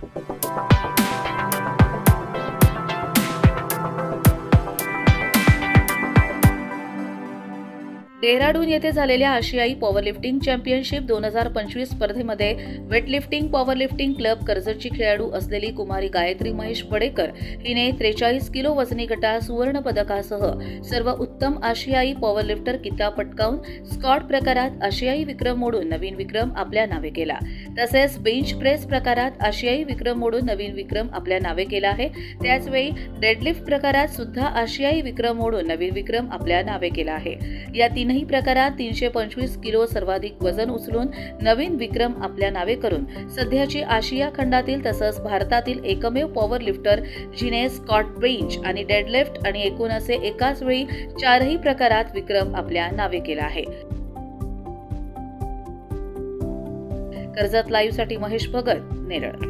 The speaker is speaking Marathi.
Thank you. डेहराडून येथे झालेल्या आशियाई पॉवरलिफ्टिंग चॅम्पियनशिप दोन हजार पंचवीस स्पर्धेमध्ये वेटलिफ्टिंग पॉवरलिफ्टिंग क्लब कर्जतची खेळाडू असलेली कुमारी गायत्री महेश पडेकर हिने त्रेचाळीस किलो वजनी गटात सुवर्ण पदकासह सर्व उत्तम आशियाई पॉवरलिफ्टर किताब पटकावून स्कॉट प्रकारात आशियाई विक्रम मोडून नवीन विक्रम आपल्या नावे केला. तसेच बेंच प्रेस प्रकारात आशियाई विक्रम मोडून नवीन विक्रम आपल्या नावे केला आहे. त्याचवेळी डेडलिफ्ट प्रकारात सुद्धा आशियाई विक्रम मोडून नवीन विक्रम आपल्या नावे केला आहे. या तीन तीनही प्रकारात तीनशे पंचवीस किलो सर्वाधिक वजन उचलून नवीन विक्रम आपल्या नावे करून सध्याची आशिया खंडातील तसंच भारतातील एकमेव पॉवर लिफ्टर जिने स्कॉट बेंच आणि डेडलिफ्ट आणि एकूण असे एकाच वेळी चारही प्रकारात विक्रम आपल्या नावे केला आहे. कर्जत लाईव्हसाठी महेश भगत नेरळ.